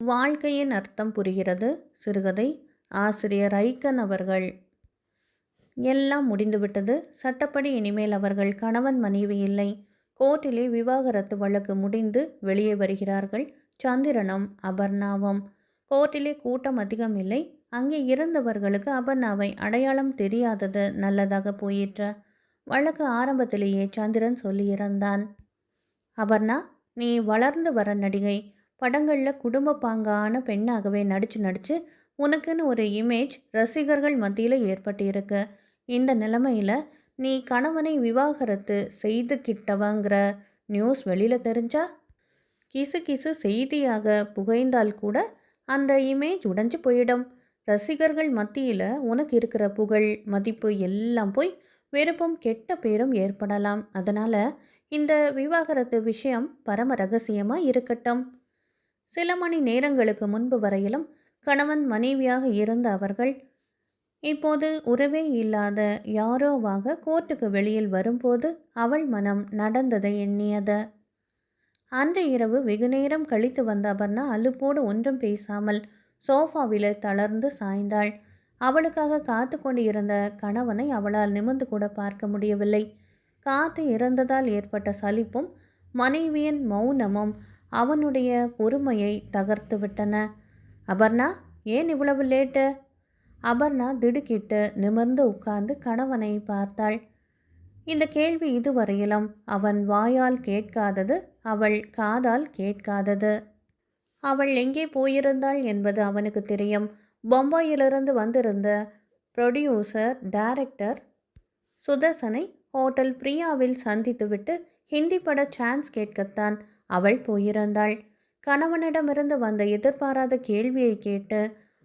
வாழ்க்கையின் அர்த்தம் புரிகிறது. சிறுகதை ஆசிரியர் ஐக்கன் அவர்கள். எல்லாம் முடிந்துவிட்டது. சட்டப்படி இனிமேல் அவர்கள் கணவன் மனைவி இல்லை. கோர்ட்டிலே விவாகரத்து வழக்கு முடிந்து வெளியே வருகிறார்கள். சந்திரனும் அபர்ணாவும். கோர்ட்டிலே கூட்டம் அதிகம் இல்லை. அங்கே இருந்தவர்களுக்கு அபர்ணாவை அடையாளம் தெரியாதது நல்லதாக போயிற்று. வழக்கு ஆரம்பத்திலேயே சந்திரன் சொல்லியிருந்தான். அபர்ணா நீ வளர்ந்து வர நடிகை. படங்களில் குடும்ப பாங்கான பெண்ணாகவே நடித்து நடித்து உனக்குன்னு ஒரு இமேஜ் ரசிகர்கள் மத்தியில் ஏற்பட்டிருக்கு. இந்த நிலைமையில் நீ கணவனை விவாகரத்து செய்துக்கிட்டவங்கிற நியூஸ் வெளியில் தெரிஞ்சா? கிசு கிசு செய்தியாக புகைந்தால் கூட அந்த இமேஜ் உடைஞ்சு போயிடும். ரசிகர்கள் மத்தியில் உனக்கு இருக்கிற புகழ் மதிப்பு எல்லாம் போய் வெறுப்பும் கெட்ட பேரும் ஏற்படலாம். அதனால் இந்த விவாகரத்து விஷயம் பரம ரகசியமாக இருக்கட்டும். சில மணி நேரங்களுக்கு முன்பு வரையிலும் கணவன் மனைவியாக இருந்த அவர்கள் இப்போது உறவே இல்லாத யாரோவாக கோர்ட்டுக்கு வெளியில் வரும்போது அவள் மனம் நடந்ததை எண்ணியது. அன்று இரவு வெகுநேரம் கழித்து வந்த அபர்ணா அலுப்போடு ஒன்றும் பேசாமல் சோஃபாவில் தளர்ந்து சாய்ந்தாள். அவளுக்காக காத்து கொண்டு இருந்த கணவனை அவளால் நிமிர்ந்து கூட பார்க்க முடியவில்லை. காத்து இறந்ததால் ஏற்பட்ட சலிப்பும் மனைவியின் மௌனமும் அவனுடைய பொறுமையை தகர்த்து விட்டன. அபர்ணா ஏன் இவ்வளவு லேட்டு? அபர்ணா திடுக்கிட்டு நிமிர்ந்து உட்கார்ந்து கணவனை பார்த்தாள். இந்த கேள்வி இதுவரையிலும் அவன் வாயால் கேட்காதது அவள் காதால் கேட்காதது. அவள் எங்கே போயிருந்தாள் என்பது அவனுக்கு தெரியும். பொம்பாயிலிருந்து வந்திருந்த ப்ரொடியூசர் டைரக்டர் சுதர்சனை ஹோட்டல் பிரியாவில் சந்தித்துவிட்டு ஹிந்தி பட சான்ஸ் கேட்கத்தான் அவள் போயிருந்தாள். கணவனிடமிருந்து வந்த எதிர்பாராத கேள்வியை கேட்டு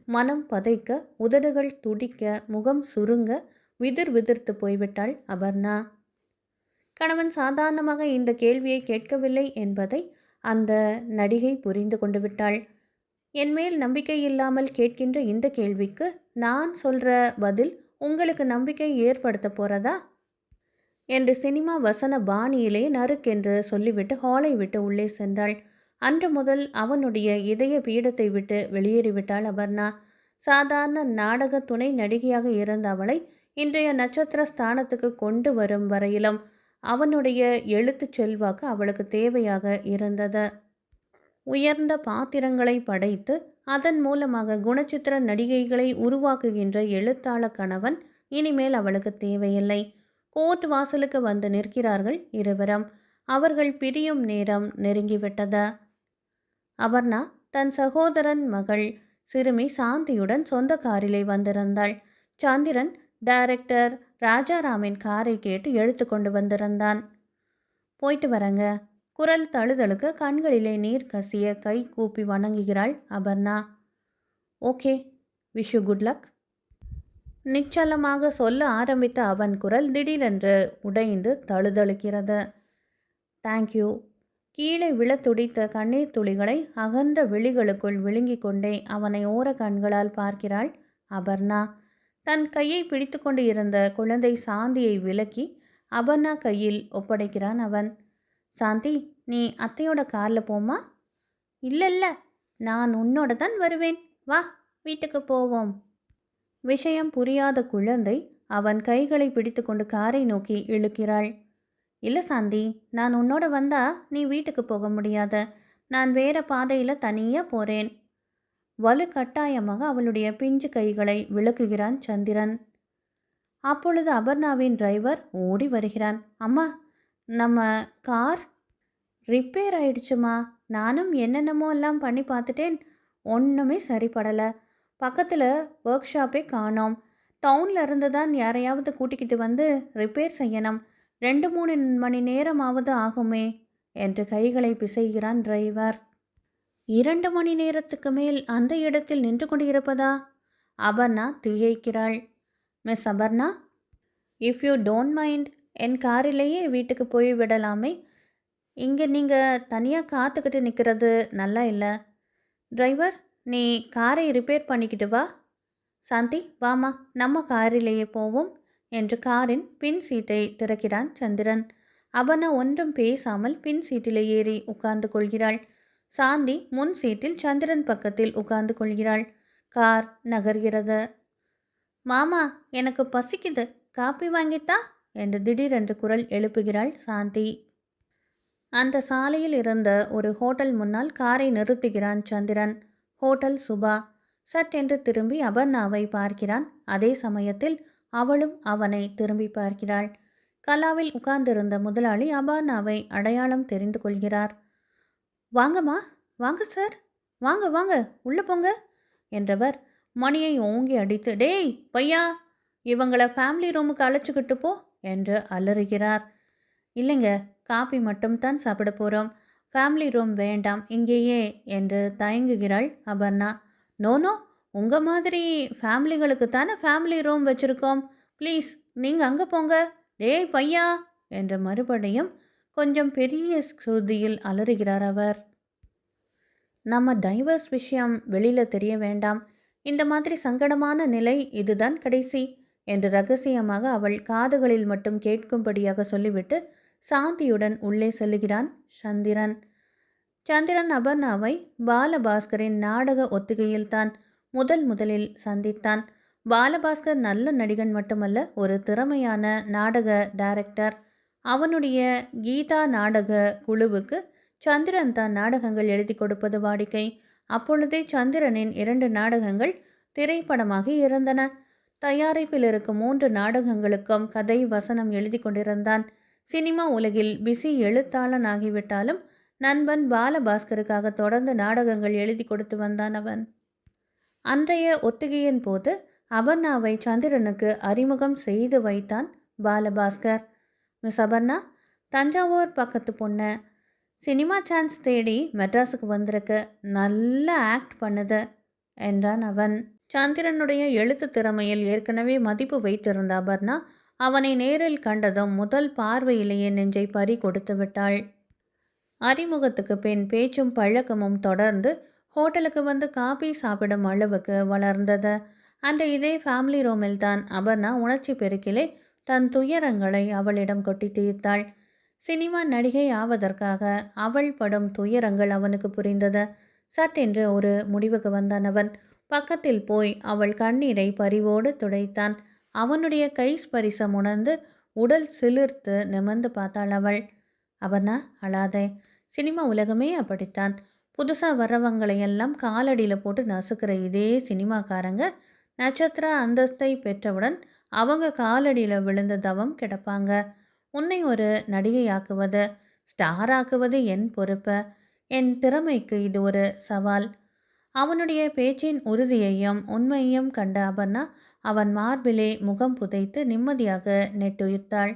மனம் பதைக்க உதடுகள் துடிக்க முகம் சுருங்க விதிர் விதிர்த்து போய்விட்டாள் அபர்ணா. கணவன் சாதாரணமாக இந்த கேள்வியை கேட்கவில்லை என்பதை அந்த நடிகை புரிந்து கொண்டு விட்டாள். என்மேல் நம்பிக்கை இல்லாமல் கேட்கின்ற இந்த கேள்விக்கு நான் சொல்கிற பதில் உங்களுக்கு நம்பிக்கை ஏற்படுத்த போகிறதா என்று சினிமா வசன பாணியிலே நறுக்கென்று சொல்லிவிட்டு ஹாலை விட்டு உள்ளே சென்றாள். அன்று முதல் அவனுடைய இதய பீடத்தை விட்டு வெளியேறிவிட்டாள் அபர்ணா. சாதாரண நாடக துணை நடிகையாக இருந்த அவளை இன்றைய நட்சத்திர ஸ்தானத்துக்கு கொண்டு வரும் வரையிலும் அவனுடைய எழுத்துச் செல்வாக்கு அவளுக்கு தேவையாக இருந்தது. உயர்ந்த பாத்திரங்களை படைத்து அதன் மூலமாக குணச்சித்திர நடிகைகளை உருவாக்குகின்ற எழுத்தாள கணவன் இனிமேல் அவளுக்கு தேவையில்லை. கோர்ட் வாசலுக்கு வந்து நிற்கிறார்கள் இருவரும். அவர்கள் பிரியும் நேரம் நெருங்கிவிட்டது. அபர்ணா தன் சகோதரன் மகள் சிறுமி சாந்தியுடன் சொந்த காரிலே வந்திருந்தாள். சந்திரன் டைரக்டர் ராஜாராமின் காரை கேட்டு எழுத்து கொண்டு வந்திருந்தான். போயிட்டு வரங்க. குரல் தழுதலுக்கு கண்களிலே நீர் கசிய கை கூப்பி வணங்குகிறாள் Aparna. Okay. Wish you good luck. நிச்சலமாக சொல்ல ஆரம்பித்த அவன் குரல் திடீரென்று உடைந்து தழுதழுக்கிறது. தேங்க்யூ கீழே விழ துடித்த கண்ணீர் துளிகளை அகன்ற விழிகளுக்குள் விழுங்கிக் கொண்டே அவனை ஓர கண்களால் பார்க்கிறாள் அபர்ணா. தன் கையை பிடித்து கொண்டு இருந்த குழந்தை சாந்தியை விலக்கி அபர்ணா கையில் ஒப்படைக்கிறான் அவன். சாந்தி நீ அத்தையோட காரில் போமா இல்லை இல்லை நான் உன்னோட தான் வருவேன். வா வீட்டுக்கு போவோம். விஷயம் புரியாத குழந்தை அவன் கைகளை பிடித்துக்கொண்டு காரை நோக்கி இழுக்கிறாள். இல்லை சாந்தி நான் உன்னோட வந்தா நீ வீட்டுக்கு போக முடியாத. நான் வேற பாதையில் தனியாக போகிறேன் வலு கட்டாயமாக அவளுடைய பிஞ்சு கைகளை விளக்குகிறான் சந்திரன். அப்பொழுது அபர்ணாவின் டிரைவர் ஓடி வருகிறான். அம்மா நம்ம கார் ரிப்பேர் ஆயிடுச்சுமா? நானும் என்னென்னமோ எல்லாம் பண்ணி பார்த்துட்டேன். ஒன்றுமே சரிப்படலை. பக்கத்தில் ஒர்க் ஷாப்பே காணோம். டவுனில் இருந்து தான் யாரையாவது கூட்டிக்கிட்டு வந்து ரிப்பேர் செய்யணும். ரெண்டு மூணு மணி நேரமாவது ஆகுமே என்று கைகளை பிசைகிறான் டிரைவர் இரண்டு மணி நேரத்துக்கு மேல் அந்த இடத்தில் நின்று கொண்டிருப்பதா? Aparna திகைக்கிறாள். Miss Aparna if you don't mind என் காரிலேயே வீட்டுக்கு போய் விடலாமே. இங்கே நீங்கள் தனியாக காத்துக்கிட்டு நிற்கிறது நல்லா இல்லை. டிரைவர் நீ காரை ரிப்பேர் பண்ணிக்கிட்டு வா. சாந்தி வாமா நம்ம காரிலேயே போவோம் என்று காரின் பின் சீட்டை திறக்கிறான் சந்திரன். அவன ஒன்றும் பேசாமல் பின் சீட்டில் ஏறி உட்கார்ந்து கொள்கிறாள். சாந்தி முன் சீட்டில் சந்திரன் பக்கத்தில் உட்கார்ந்து கொள்கிறாள். கார் நகர்கிறது. மாமா எனக்கு பசிக்குது. காப்பி வாங்கிட்டா? என்று திடீரென்று குரல் எழுப்புகிறாள் சாந்தி. அந்த சாலையில் இருந்த ஒரு ஹோட்டல் முன்னால் காரை நிறுத்துகிறான் சந்திரன். ஹோட்டல் சுபா. சட்டென்று திரும்பி அபர்ணாவை பார்க்கிறான். அதே சமயத்தில் அவளும் அவனை திரும்பி பார்க்கிறாள். கலாவில் உட்கார்ந்திருந்த முதலாளி அபர்ணாவை அடையாளம் தெரிந்து கொள்கிறார். வாங்கம்மா வாங்க சார். வாங்க வாங்க. உள்ளே போங்க என்றவர் மணியை ஓங்கி அடித்து டேய் பையா இவங்களை ஃபேமிலி ரூமுக்கு அழைச்சிக்கிட்டு போ என்று அலறுகிறார். இல்லைங்க காபி மட்டும்தான் சாப்பிட போகிறோம் ஃபேமிலி ரூம் வேண்டாம் இங்கேயே என்று தயங்குகிறாள் அபர்ணா. நோனோ உங்கள் மாதிரி ஃபேமிலிகளுக்கு தானே ஃபேமிலி ரூம் வச்சுருக்கோம். ப்ளீஸ் நீங்கள் அங்கே போங்க. டேய் பையா என்று மறுபடியும் கொஞ்சம் பெரிய ஸ்ருதியில் அலறுகிறார் அவர். நம்ம டைவர்ஸ் விஷயம் வெளியில் தெரிய வேண்டாம். இந்த மாதிரி சங்கடமான நிலை இதுதான் கடைசி என்று ரகசியமாக அவள் காதுகளில் மட்டும் கேட்கும்படியாக சொல்லிவிட்டு சாந்தியுடன் உள்ளே செல்லுகிறான் சந்திரன். சந்திரன் அபர்ணாவை பாலபாஸ்கரின் நாடக ஒத்திகையில்தான் முதல் முதலில் சந்தித்தான். பாலபாஸ்கர் நல்ல நடிகன் மட்டுமல்ல ஒரு திறமையான நாடக டைரக்டர். அவனுடைய கீதா நாடக குழுவுக்கு சந்திரன் தான் நாடகங்கள் எழுதி கொடுப்பது வாடிக்கை. அப்பொழுதே சந்திரனின் இரண்டு நாடகங்கள் திரைப்படமாகி இருந்தன. தயாரிப்பில் இருக்கும் மூன்று நாடகங்களுக்கும் கதை வசனம் எழுதி கொண்டிருந்தான். சினிமா உலகில் பிஸி எழுத்தாளன் ஆகிவிட்டாலும் நண்பன் பாலபாஸ்கருக்காக தொடர்ந்து நாடகங்கள் எழுதி கொடுத்து வந்தான் அவன். அன்றைய ஒத்திகையின் போது அபர்ணாவை சந்திரனுக்கு அறிமுகம் செய்து வைத்தான் பாலபாஸ்கர். மிஸ் அபர்ணா தஞ்சாவூர் பக்கத்து பொண்ணு சினிமா சான்ஸ் தேடி மெட்ராஸுக்கு வந்திருக்கு. நல்ல ஆக்ட் பண்ணுது என்றான் அவன். சந்திரனுடைய எழுத்து திறமையில் ஏற்கனவே மதிப்பு வைத்திருந்த அபர்ணா அவனை நேரில் கண்டதும் முதல் பார்வையிலேயே நெஞ்சை பறி கொடுத்து விட்டாள். அறிமுகத்துக்கு பின் பேச்சும் பழக்கமும் தொடர்ந்து ஹோட்டலுக்கு வந்து காபி சாப்பிடும் அளவுக்கு வளர்ந்தது. அந்த இதே ஃபேமிலி ரூமில் தான் அபர்ணா உணர்ச்சி பெருக்கிலே தன் துயரங்களை அவளிடம் கொட்டி தீர்த்தாள். சினிமா நடிகை ஆவதற்காக அவள் படும் துயரங்கள் அவனுக்கு புரிந்தது. சட்டென்று ஒரு முடிவுக்கு வந்தான் அவன். பக்கத்தில் போய் அவள் கண்ணீரை பரிவோடு துடைத்தான். அவனுடைய கை ஸ்பரிசம் உணர்ந்து உடல் சிலிர்த்து நிமிர்ந்து பார்த்தாள் அவள். அவனா? அழாதே. சினிமா உலகமே அப்படித்தான். புதுசாக வர்றவங்களையெல்லாம் காலடியில் போட்டு நசுக்கிற இதே சினிமாக்காரங்க நட்சத்திர அந்தஸ்தை பெற்றவுடன் அவங்க காலடியில் விழுந்த தவம் கிடப்பாங்க. உன்னை ஒரு நடிகையாக்குவது ஸ்டார் ஆக்குவது என் பொறுப்பு. என் திறமைக்கு இது ஒரு சவால். அவனுடைய பேச்சின் உறுதியையும் உண்மையையும் கண்ட அபர்ணா அவன் மார்பிலே முகம் புதைத்து நிம்மதியாக நெட்டுயிர்த்தாள்.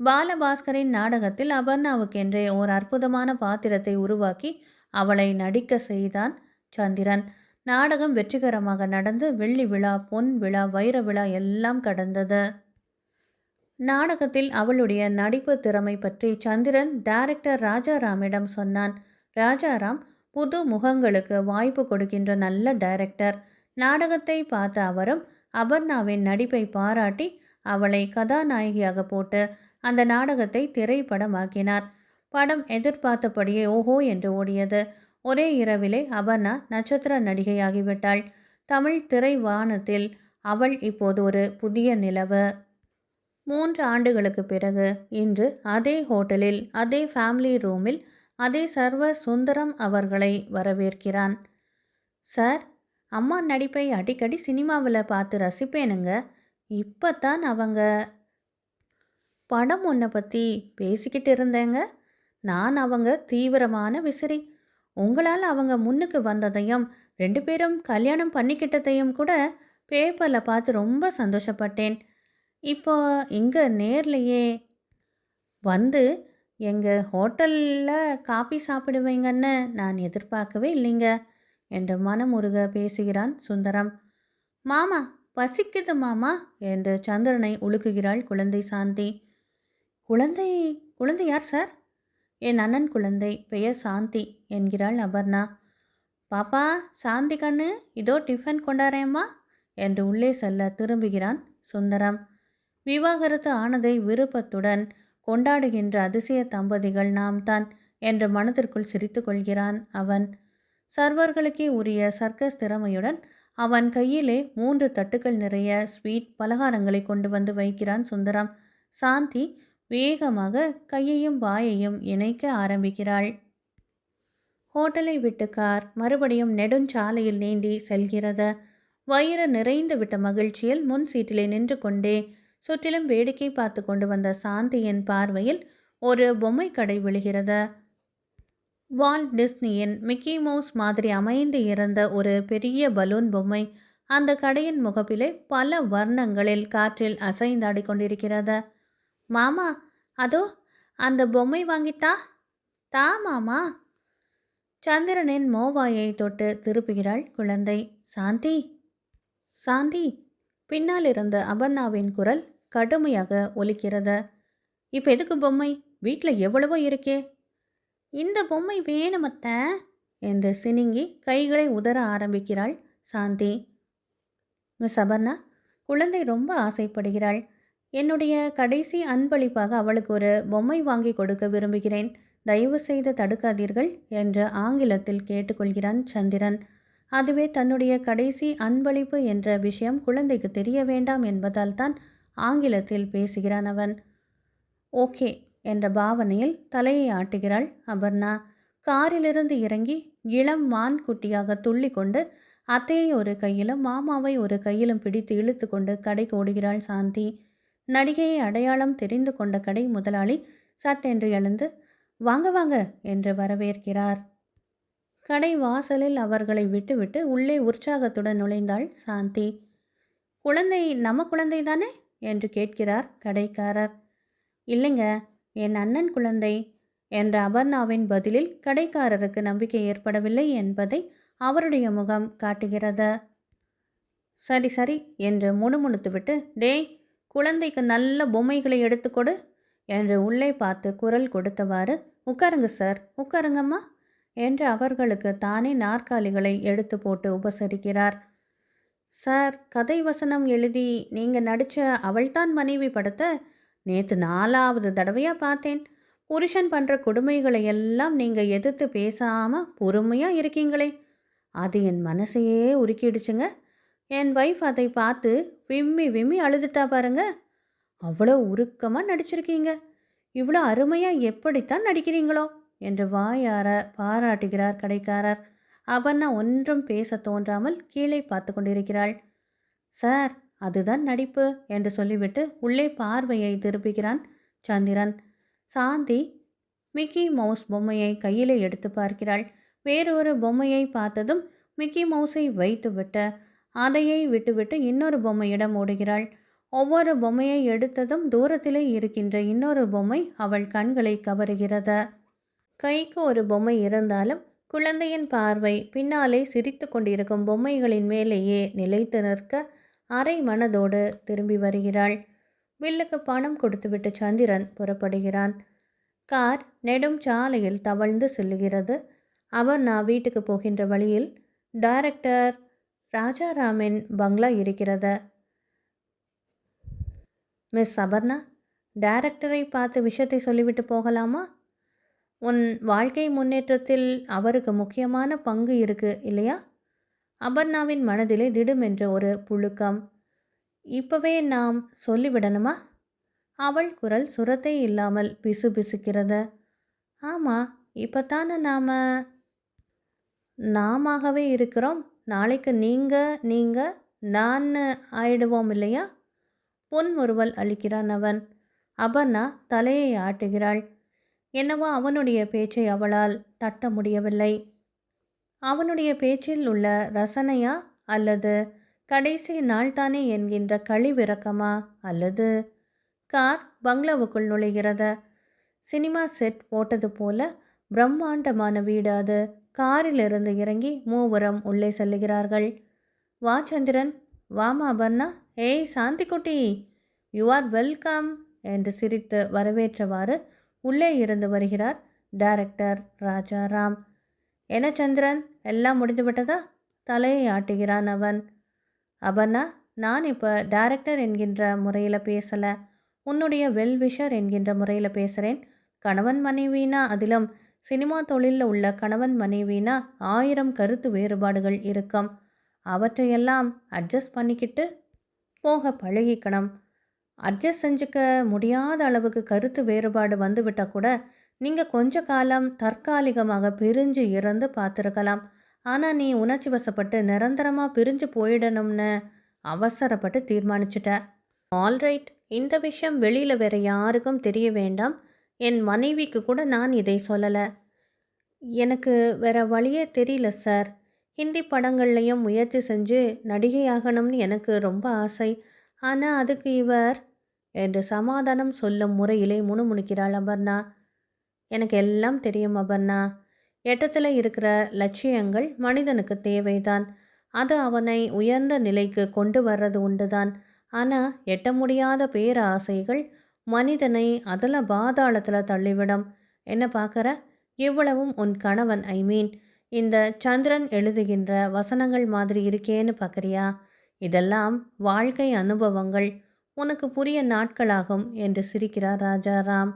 பாலபாஸ்கரின் நாடகத்தில் அபர்ணாவுக்கென்றே ஓர் அற்புதமான பாத்திரத்தை உருவாக்கி அவளை நடிக்க செய்தான் சந்திரன். நாடகம் வெற்றிகரமாக நடந்து வெள்ளி விழா பொன் விழா வைர விழா எல்லாம் கடந்தது. நாடகத்தில் அவளுடைய நடிப்பு திறமை பற்றி சந்திரன் டைரக்டர் ராஜாராமிடம் சொன்னான். ராஜாராம் புது முகங்களுக்கு வாய்ப்பு கொடுக்கின்ற நல்ல டைரக்டர் நாடகத்தை பார்த்த அவரும் அபர்ணாவின் நடிப்பை பாராட்டி அவளை கதாநாயகியாக போட்டு அந்த நாடகத்தை திரைப்படமாக்கினார். படம் எதிர்பார்த்தபடியே ஓஹோ என்று ஓடியது. ஒரே இரவிலே அபர்ணா நட்சத்திர நடிகையாகிவிட்டாள். தமிழ் திரை வானத்தில் அவள் இப்போது ஒரு புதிய நிலவு. மூன்று ஆண்டுகளுக்கு பிறகு இன்று அதே ஹோட்டலில் அதே ஃபேமிலி ரூமில் அதே சர்வ சுந்தரம் அவர்களை வரவேற்கிறான். சார் அம்மா நடிப்பை அடிக்கடி சினிமாவில் பார்த்து ரசிப்பேனுங்க. இப்போ தான் அவங்க படம் ஒன்றை பற்றி பேசிக்கிட்டு இருந்தேங்க. நான் அவங்க தீவிரமான விசிறி. உங்களால் அவங்க முன்னுக்கு வந்ததையும் ரெண்டு பேரும் கல்யாணம் பண்ணிக்கிட்டதையும் கூட பேப்பரில் பார்த்து ரொம்ப சந்தோஷப்பட்டேன். இப்போ இங்கே நேர்லையே வந்து எங்கள் ஹோட்டலில் காபி சாப்பிடுவீங்கன்னு நான் எதிர்பார்க்கவே இல்லைங்க. என்று மனமுருக பேசுகிறான் சுந்தரம். மாமா பசிக்குது மாமா என்று சந்திரனை உழுக்குகிறாள் குழந்தை சாந்தி. குழந்தை குழந்தை யார் சார்? என் அண்ணன் குழந்தை பெயர் சாந்தி என்கிறாள் அபர்ணா. பாப்பா சாந்தி கண்ணு இதோ டிஃபன் கொண்டாரேம்மா என்று உள்ளே செல்ல திரும்புகிறான் சுந்தரம். விவாகரத்து ஆனதை விருப்பத்துடன் கொண்டாடுகின்ற அதிசய தம்பதிகள் நாம் தான் என்று மனதிற்குள் சிரித்து கொள்கிறான் அவன். சர்வர்களுக்கே உரிய சர்க்கஸ் திறமையுடன் அவன் கையிலே மூன்று தட்டுக்கள் நிறைய ஸ்வீட் பலகாரங்களை கொண்டு வந்து வைக்கிறான் சுந்தரம். சாந்தி வேகமாக கையையும் வாயையும் இணைக்க ஆரம்பிக்கிறாள். ஹோட்டலை விட்டு கார் மறுபடியும் நெடுஞ்சாலையில் நீந்தி செல்கிறது. வயிறு நிறைந்து விட்ட மகிழ்ச்சியில் முன் சீட்டிலே நின்று கொண்டே சுற்றிலும் வேடிக்கை பார்த்து கொண்டு வந்த சாந்தியின் பார்வையில் ஒரு பொம்மை கடை விழுகிறது. வால்ட் டிஸ்னியின் மிக்கி மவுஸ் மாதிரி அமைந்து இருந்த ஒரு பெரிய பலூன் பொம்மை அந்த கடையின் முகப்பிலே பல வர்ணங்களில் காற்றில் அசைந்தாடி கொண்டிருக்கிறது. மாமா அதோ அந்த பொம்மை வாங்கித்தா தா மாமா. சந்திரனின் மோவாயை தொட்டு திருப்புகிறாள் குழந்தை. சாந்தி சாந்தி. பின்னால் இருந்த அபர்ணாவின் குரல் கடுமையாக ஒலிக்கிறது. இப்போ எதுக்கு பொம்மை? வீட்டில் எவ்வளவோ இருக்கே. இந்த பொம்மை வேணுமத்த என்று சினிங்கி கைகளை உதற ஆரம்பிக்கிறாள் சாந்தி. மிஸ் அபர்ணா குழந்தை ரொம்ப ஆசைப்படுகிறாள். என்னுடைய கடைசி அன்பளிப்பாக அவளுக்கு ஒரு பொம்மை வாங்கி கொடுக்க விரும்புகிறேன். தயவு செய்து தடுக்காதீர்கள் என்று ஆங்கிலத்தில் கேட்டுக்கொள்கிறான் சந்திரன். அதுவே தன்னுடைய கடைசி அன்பளிப்பு என்ற விஷயம் குழந்தைக்கு தெரிய வேண்டாம் என்பதால் தான் ஆங்கிலத்தில் பேசுகிறான் அவன். ஓகே என்ற பாவனையில் தலையை ஆட்டுகிறாள் அபர்ணா. காரிலிருந்து இறங்கி இளம் மான் குட்டியாக துள்ளி கொண்டு அத்தையை ஒரு கையிலும் மாமாவை ஒரு கையிலும் பிடித்து இழுத்து கொண்டு கடைக்கு ஓடுகிறாள் சாந்தி. நடிகையை அடையாளம் தெரிந்து கொண்ட கடை முதலாளி சட்டென்று எழுந்து வாங்க வாங்க என்று வரவேற்கிறார். கடை வாசலில் அவர்களை விட்டுவிட்டு உள்ளே உற்சாகத்துடன் நுழைந்தாள் சாந்தி. குழந்தை நம்ம குழந்தை தானே? என்று கேட்கிறார் கடைக்காரர். இல்லைங்க என் அண்ணன் குழந்தை என்ற அபர்ணாவின் பதிலில் கடைக்காரருக்கு நம்பிக்கை ஏற்படவில்லை என்பதை அவருடைய முகம் காட்டுகிறது. சரி சரி என்று முணுமுணுத்துவிட்டு டேய் குழந்தைக்கு நல்ல பொம்மைகளை எடுத்துக்கொடு என்று உள்ளே பார்த்து குரல் கொடுத்தவாறு உட்காருங்க சார் உட்காருங்கம்மா. என்று அவர்களுக்கு தானே நாற்காலிகளை எடுத்து போட்டு உபசரிக்கிறார். சார் கதை வசனம் எழுதி நீங்கள் நடித்த அவள்தான் மனைவி படத்தை நேற்று நாலாவது தடவையாக பார்த்தேன். புருஷன் பண்ணுற கொடுமைகளை எல்லாம் நீங்கள் எதிர்த்து பேசாமல் பொறுமையாக இருக்கீங்களே. அது என் மனசையே உருக்கிடுச்சுங்க. என் வைஃப் அதை பார்த்து விம்மி விம்மி அழுதுட்டா பாருங்க. அவ்வளோ உருக்கமாக நடிச்சிருக்கீங்க. இவ்வளோ அருமையாக எப்படித்தான் நடிக்கிறீங்களோ? என்று வாயார பாராட்டுகிறார் கடைக்காரர். அபர்ணா ஒன்றும் பேச தோன்றாமல் கீழே பார்த்து கொண்டிருக்கிறாள். சார் அதுதான் நடிப்பு என்று சொல்லிவிட்டு உள்ளே பார்வையை திருப்புகிறான் சந்திரன். சாந்தி மிக்கி மவுஸ் பொம்மையை கையிலே எடுத்து பார்க்கிறாள். வேறொரு பொம்மையை பார்த்ததும் மிக்கி மவுஸை வைத்துவிட்ட அதையை விட்டுவிட்டு இன்னொரு பொம்மையிடம் ஓடுகிறாள். ஒவ்வொரு பொம்மையை எடுத்ததும் தூரத்திலே இருக்கின்ற இன்னொரு பொம்மை அவள் கண்களை கவருகிறது கைக்கு ஒரு பொம்மை இருந்தாலும் குழந்தையின் பார்வை பின்னாலே சிரித்து கொண்டிருக்கும் பொம்மைகளின் மேலேயே நிலைத்து நிற்க அரை மனதோடு திரும்பி வருகிறாள். வில்லுக்கு பணம் கொடுத்துவிட்டு சந்திரன் புறப்படுகிறான். கார் நெடும் சாலையில் தவழ்ந்து செல்லுகிறது அவர் நான் வீட்டுக்கு போகின்ற வழியில் டைரக்டர் ராஜாராமின் பங்களா இருக்கிறது. மிஸ் அபர்ணா டைரக்டரை பார்த்து விஷயத்தை சொல்லிவிட்டு போகலாமா? உன் வாழ்க்கை முன்னேற்றத்தில் அவருக்கு முக்கியமான பங்கு இருக்கு இல்லையா? அபர்ணாவின் மனதிலே திடுமென்ற ஒரு புழுக்கம். இப்போவே நாம் சொல்லிவிடணுமா? அவள் குரல் சுரத்தை இல்லாமல் பிசு பிசுக்கிறது ஆமாம் இப்போ தானே நாம்? நாமாகவே இருக்கிறோம். நாளைக்கு நீங்கள் நீங்கள் நான் ஆயிடுவோம் இல்லையா? புன்முறுவல் அளிக்கிறான் அவன். அபர்ணா தலையை ஆட்டுகிறாள். என்னவோ அவனுடைய பேச்சை அவளால் தட்ட முடியவில்லை. அவனுடைய பேச்சில் உள்ள ரசனையா அல்லது கடைசி நாள்தானே என்கின்ற கழிவிறக்கமா அல்லது கார் பங்களாவுக்குள் நுழைகிறத? சினிமா செட் போட்டது போல பிரம்மாண்டமான வீடு அது. காரிலிருந்து இறங்கி மூவரம் உள்ளே செல்லுகிறார்கள். வா சந்திரன். வாமா அபர்ணா ஏய் சாந்திக்குட்டி. யூ ஆர் வெல்கம் என்று சிரித்து வரவேற்றவாறு உள்ளே இருந்து வருகிறார் டைரக்டர் ராஜாராம். என்ன சந்திரன்? எல்லாம் முடிந்து விட்டதா? தலையை ஆட்டுகிறான் அவன். அபர்ணா நான் இப்போ டைரக்டர் என்கின்ற முறையில் பேசலை. உன்னுடைய வெல்விஷர் என்கின்ற முறையில் பேசுகிறேன் கணவன் மனைவினா அதிலும் சினிமா தொழிலில் உள்ள கணவன் மனைவினா ஆயிரம் கருத்து வேறுபாடுகள் இருக்கும். அவற்றையெல்லாம் அட்ஜஸ்ட் பண்ணிக்கிட்டு போக பழகிக்கணும். அட்ஜஸ்ட் செஞ்சுக்க முடியாத அளவுக்கு கருத்து வேறுபாடு வந்துவிட்டால் கூட நீங்கள் கொஞ்ச காலம் தற்காலிகமாக பிரிஞ்சு இறந்து பார்த்துருக்கலாம். ஆனால் நீ உணர்ச்சி வசப்பட்டு நிரந்தரமாக பிரிஞ்சு போயிடணும்னு அவசரப்பட்டு தீர்மானிச்சிட்ட. ஆல்ரைட் இந்த விஷயம் வெளியில் வேற யாருக்கும் தெரிய வேண்டாம். என் மனைவிக்கு கூட நான் இதை சொல்லலை. எனக்கு வேற வழியே தெரியல சார் ஹிந்தி படங்கள்லையும் முயற்சி செஞ்சு நடிகையாகணும்னு எனக்கு ரொம்ப ஆசை. ஆனால் அதுக்கு இவர் என்று சமாதானம் சொல்லும் முறையிலே முணுமுணுக்கிறாள் அபர்ணா. எனக்கு எல்லாம் தெரியும் அபர்ணா. எட்டத்தில் இருக்கிற லட்சியங்கள் மனிதனுக்கு தேவைதான். அது அவனை உயர்ந்த நிலைக்கு கொண்டு வர்றது உண்டுதான். ஆனால் எட்ட முடியாத பேராசைகள் மனிதனை அதில் பாதாளத்தில் தள்ளிவிடும். என்ன பார்க்குற இவ்வளவும் உன் கணவன் ஐ மீன். இந்த சந்திரன் எழுதுகின்ற வசனங்கள் மாதிரி இருக்கேன்னு பார்க்குறியா இதெல்லாம் வாழ்க்கை அனுபவங்கள். உனக்கு புரிய நாட்களாகும் என்று சிரிக்கிறார் ராஜாராம்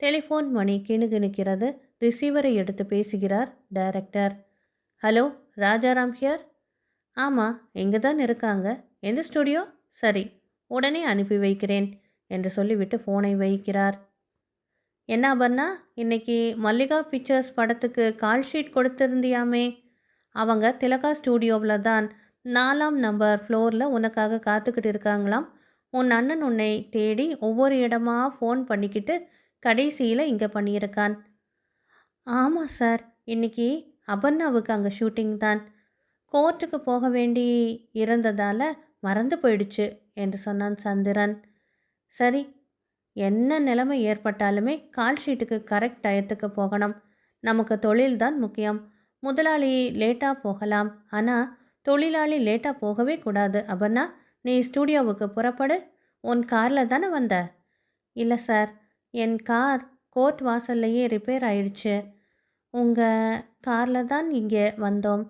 டெலிஃபோன் மணி கிணுகிணுக்கிறது. ரிசீவரை எடுத்து பேசுகிறார் டைரக்டர் ஹலோ ராஜாராம் ஹியர் ஆமாம் இங்கே தான் இருக்காங்க. எந்த ஸ்டுடியோ சரி உடனே அனுப்பி வைக்கிறேன் என்று சொல்லிவிட்டு ஃபோனை வைக்கிறார். என்ன பண்ணா இன்னைக்கு மல்லிகா பிக்சர்ஸ் படத்துக்கு கால் ஷீட் கொடுத்துருந்தியாமே? அவங்க திலகா ஸ்டூடியோவில் தான் நாலாம் நம்பர் ஃப்ளோரில் உனக்காக காத்துக்கிட்டு இருக்காங்களாம். உன் அண்ணன் உன்னை தேடி ஒவ்வொரு இடமா ஃபோன் பண்ணிக்கிட்டு கடைசியில் இங்கே பண்ணியிருக்கான். ஆமாம் சார் இன்னைக்கு அபர்ணாவுக்கு அங்கே ஷூட்டிங் தான். கோர்ட்டுக்கு போக வேண்டி இருந்ததால் மறந்து போயிடுச்சு என்று சொன்னான் சந்திரன். சரி என்ன நிலைமை ஏற்பட்டாலுமே கால் ஷீட்டுக்கு கரெக்ட் டயத்துக்கு போகணும். நமக்கு தொழில் தான் முக்கியம். முதலாளி லேட்டாக போகலாம். ஆனால் தொழிலாளி லேட்டாக போகவே கூடாது அபர்ணா. நீ ஸ்டூடியோவுக்கு புறப்படு. உன் காரில் தானே வந்த? இல்லை சார். என் கார் கோர்ட் வாசல்லையே ரிப்பேர் ஆயிடுச்சு. உங்கள் காரில் தான் இங்கே வந்தோம்.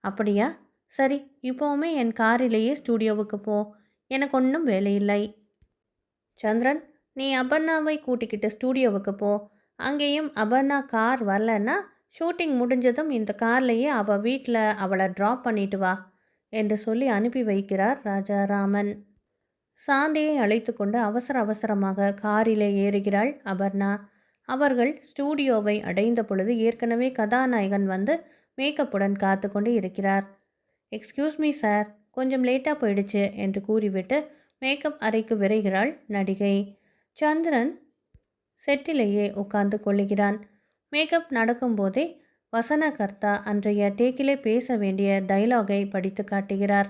அப்படியா? சரி இப்போவுமே என் காரிலேயே ஸ்டூடியோவுக்கு போ. எனக்கு ஒன்றும் வேலையில்லை. சந்திரன் நீ அபர்ணாவை கூட்டிக்கிட்டு ஸ்டூடியோவுக்கு போ. அங்கேயும் அபர்ணா கார் வரலன்னா ஷூட்டிங் முடிஞ்சதும் இந்த கார்லேயே அவள் வீட்டில் அவளை ட்ராப் பண்ணிட்டு வா. என்று சொல்லி அனுப்பி வைக்கிறார் ராஜாராமன். சாந்தியை அழைத்து கொண்டு அவசர அவசரமாக காரிலே ஏறுகிறாள் அபர்ணா. அவர்கள் ஸ்டூடியோவை அடைந்த பொழுது ஏற்கனவே கதாநாயகன் வந்து மேக்கப்புடன் காத்து கொண்டு இருக்கிறார். எக்ஸ்கியூஸ் மீ சார் கொஞ்சம் லேட்டாக போயிடுச்சு என்று கூறிவிட்டு மேக்கப் அறைக்கு விரைகிறாள் நடிகை. சந்திரன் செட்டிலேயே உட்கார்ந்து கொள்ளுகிறான். மேக்கப் நடக்கும்போதே வசனகர்த்தா அன்றைய டேக்கிலே பேச வேண்டிய டைலாகை படித்து காட்டுகிறார்.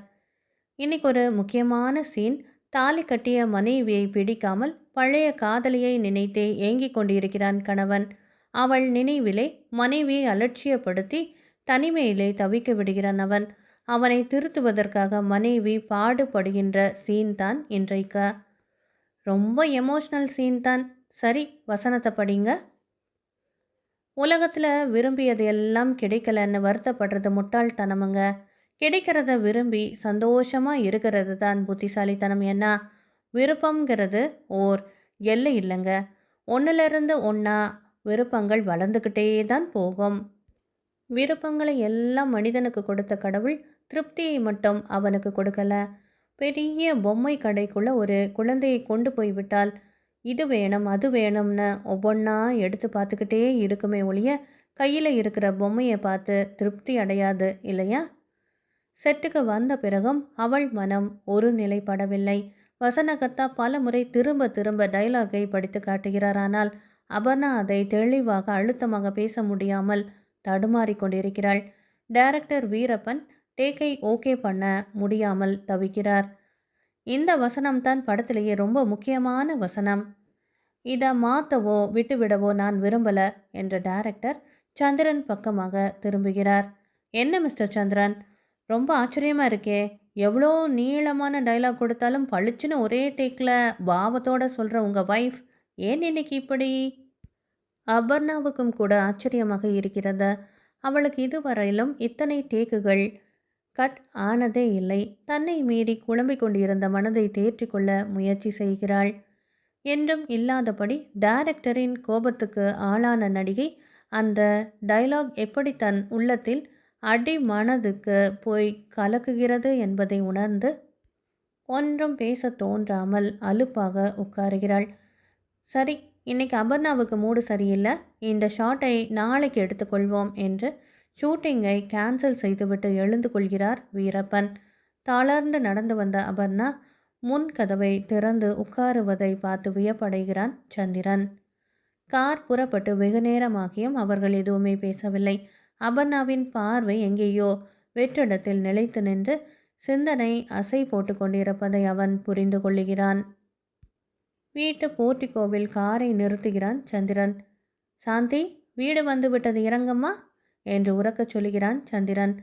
இன்னைக்கு ஒரு முக்கியமான சீன் தாலி கட்டிய மனைவியை பிடிக்காமல் பழைய காதலியை நினைத்தே ஏங்கிக் கொண்டிருக்கிறான் கணவன். அவள் நினைவிலே மனைவியை அலட்சியப்படுத்தி தனிமையிலே தவிக்க விடுகிறான் அவன். அவனை திருத்துவதற்காக மனைவி பாடுபடுகின்ற சீன் தான் இன்றைக்கு. ரொம்ப எமோஷ்னல் சீன் தான். சரி வசனத்தை படிங்க. உலகத்தில் விரும்பியது எல்லாம் கிடைக்கலன்னு வருத்தப்படுறது முட்டாள்தனமுங்க. கிடைக்கிறத விரும்பி சந்தோஷமாக இருக்கிறது தான் புத்திசாலித்தனம் என்ன? விருப்பங்கிறது ஓர் எல்லை இல்லைங்க. ஒன்றிலிருந்து ஒன்றா விருப்பங்கள் வளர்ந்துக்கிட்டே தான் போகும். விருப்பங்களை எல்லாம் மனிதனுக்கு கொடுத்த கடவுள் திருப்தியை மட்டும் அவனுக்கு கொடுக்கல. பெரிய பொம்மை கடைக்குள்ள ஒரு குழந்தையை கொண்டு போய்விட்டால் இது வேணும் அது வேணும்னு ஒவ்வொன்றா எடுத்து பார்த்துக்கிட்டே இருக்குமே ஒழிய கையில் இருக்கிற பொம்மையை பார்த்து திருப்தி அடையாது இல்லையா? செட்டுக்கு வந்த பிறகும் அவள் மனம் ஒரு நிலைப்படவில்லை. வசனகர்த்தா பல முறை திரும்ப திரும்ப டைலாகை படித்து காட்டுகிறார். ஆனால் அபர்ணா அதை தெளிவாக அழுத்தமாக பேச முடியாமல் தடுமாறி கொண்டிருக்கிறாள். டைரக்டர் வீரப்பன் டேக்கை ஓகே பண்ண முடியாமல் தவிக்கிறார். இந்த வசனம் தான் படத்திலேயே ரொம்ப முக்கியமான வசனம். இதை மாற்றவோ விட்டுவிடவோ நான் விரும்பல என்ற டைரக்டர் சந்திரன் பக்கமாக திரும்புகிறார். என்ன மிஸ்டர் சந்திரன்? ரொம்ப ஆச்சரியமாக இருக்கே. எவ்வளோ நீளமான டைலாக் கொடுத்தாலும் பளிச்சுன்னு ஒரே டேக்கில் பாவத்தோடு சொல்கிற உங்கள் வைஃப் ஏன் இன்னைக்கு இப்படி? அபர்ணாவுக்கும் கூட ஆச்சரியமாக இருக்கிறது. அவளுக்கு இதுவரையிலும் இத்தனை டேக்குகள் கட் ஆனதே இல்லை. தன்னை மீறி குழம்பிக் கொண்டிருந்த மனதை தேற்றிக்கொள்ள முயற்சி செய்கிறாள். என்றும் இல்லாதபடி டைரக்டரின் கோபத்துக்கு ஆளான நடிகை அந்த டயலாக் எப்படி தன் உள்ளத்தில் அடி மனதுக்கு போய் கலக்குகிறது என்பதை உணர்ந்து ஒன்றும் பேச தோன்றாமல் அலுப்பாக உட்காருகிறாள். சரி இன்னைக்கு அபர்ணாவுக்கு மூடு சரியில்லை. இந்த ஷாட்டை நாளைக்கு எடுத்துக்கொள்வோம் என்று ஷூட்டிங்கை கேன்சல் செய்துவிட்டு எழுந்து கொள்கிறார் வீரப்பன். தளர்ந்து நடந்து வந்த அபர்ணா முன் கதவை திறந்து உட்காருவதை பார்த்து வியப்படைகிறான் சந்திரன். கார் புறப்பட்டு வெகு நேரமாகியும் அவர்கள் எதுவுமே பேசவில்லை. அபர்ணாவின் பார்வை எங்கேயோ வெற்றிடத்தில் நிலைத்து நின்று சிந்தனை அசை போட்டு கொண்டிருப்பதை அவன் புரிந்து கொள்ளுகிறான். வீட்டு போர்ட்டிகோவில் காரை நிறுத்துகிறான் சந்திரன். சாந்தி வீடு வந்துவிட்டது இறங்கம்மா? என்று உறக்கச் சொல்கிறான் சந்திரன்.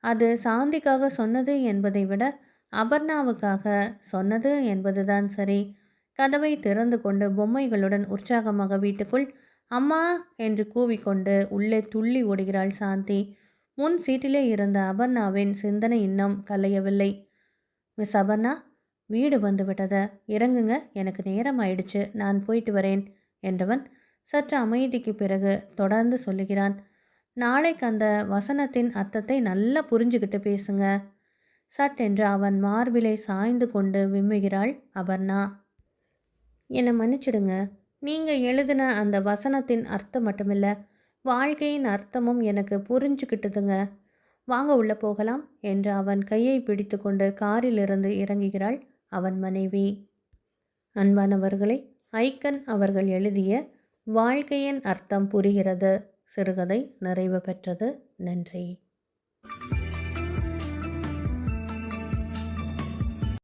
அது சாந்திக்காக சொன்னது என்பதை விட அபர்ணாவுக்காக சொன்னது என்பதுதான் சரி. கதவை திறந்து கொண்டு பொம்மைகளுடன் உற்சாகமாக வீட்டுக்குள் அம்மா என்று கூவிக்கொண்டு உள்ளே துள்ளி ஓடுகிறாள் சாந்தி. முன் சீட்டிலே இருந்த அபர்ணாவின் சிந்தனை இன்னும் கலையவில்லை. மிஸ் அபர்ணா வீடு வந்து விட்டத. இறங்குங்க. எனக்கு நேரம் ஆயிடுச்சு. நான் போயிட்டு வரேன் என்றவன் சற்று அமைதிக்கு பிறகு தொடர்ந்து சொல்லுகிறான். நாளைக்கு அந்த வசனத்தின் அர்த்தத்தை நல்லா புரிஞ்சுக்கிட்டு பேசுங்க. சட்டென்று அவன் மார்பிலை சாய்ந்து கொண்டு விம்முகிறாள் அபர்ணா என்னை மன்னிச்சிடுங்க. நீங்கள் எழுதின அந்த வசனத்தின் அர்த்தம் மட்டுமில்ல வாழ்க்கையின் அர்த்தமும் எனக்கு புரிஞ்சுக்கிட்டுதுங்க வாங்க உள்ளே போகலாம் என்று அவன் கையை பிடித்துக்கொண்டு காரிலிருந்து இறங்குகிறாள் அவன் மனைவி. அன்பானவர்களை ஐக்கன் அவர்கள் எழுதிய வாழ்க்கையின் அர்த்தம் புரிகிறது சிறுகதை நிறைவு பெற்றது. நன்றி.